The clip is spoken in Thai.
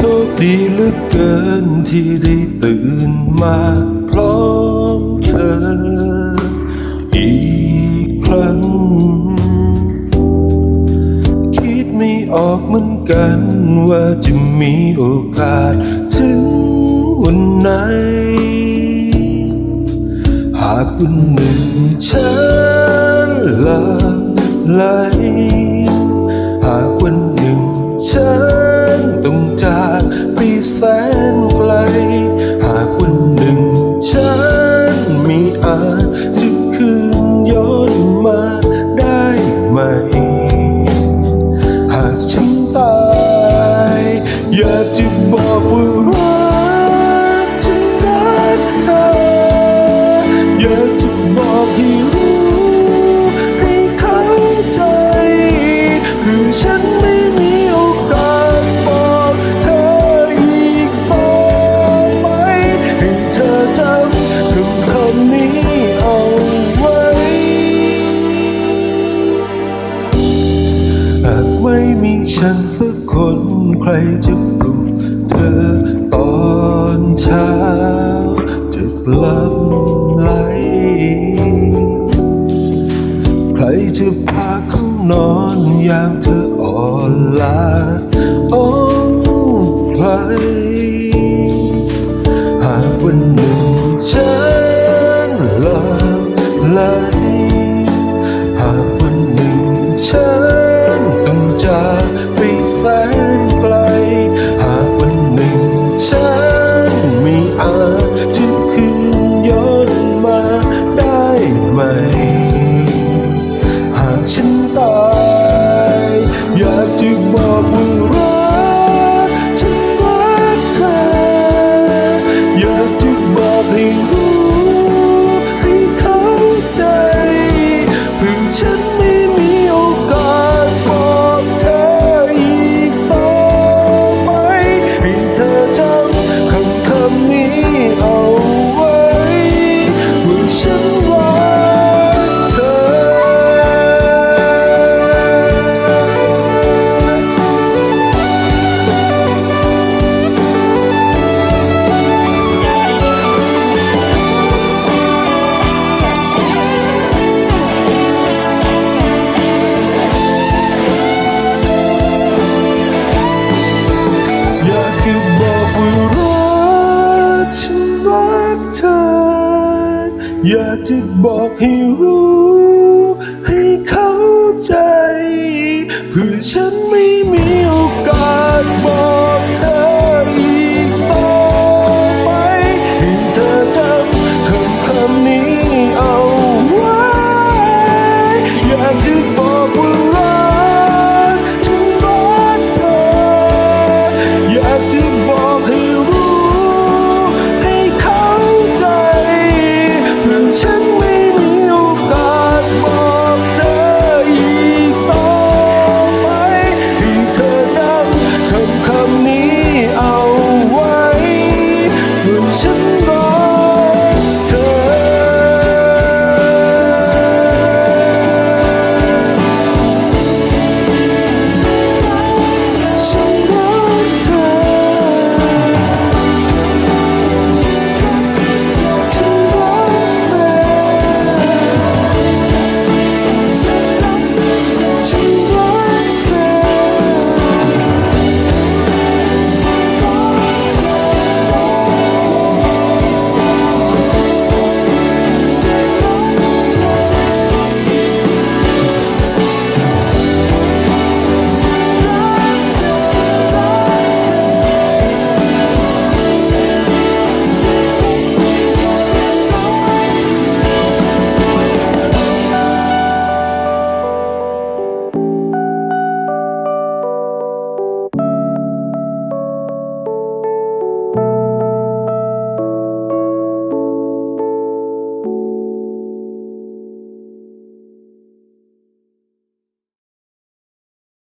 ชคดีเหลือเกินที่ได้ตื่นมาพร้อมเธอ อีกครั้ง คิดไม่ออกเหมือนกันว่าจะมีโอกาสถึงวันไหน หากวันหนึ่งฉันลับไหลากจะบอกว่ารักฉันรักเธอ อยากจะบอกให้รู้ให้เข้าใจ คือฉันไม่มีโอกาสบอกเธออีกต่อไป ให้เธอจำคำคำนี้เอาไว้ หากไม่มีฉัน จะปลุกเธอตอนเช้า จะหลับไหล ใครจะพาเขานอนยามเธออ่อนล้าโอ้ใคร อ นี้เอา อยากจะบอกให้รู้ ให้เข้าใจ เพื่อฉันไม่มี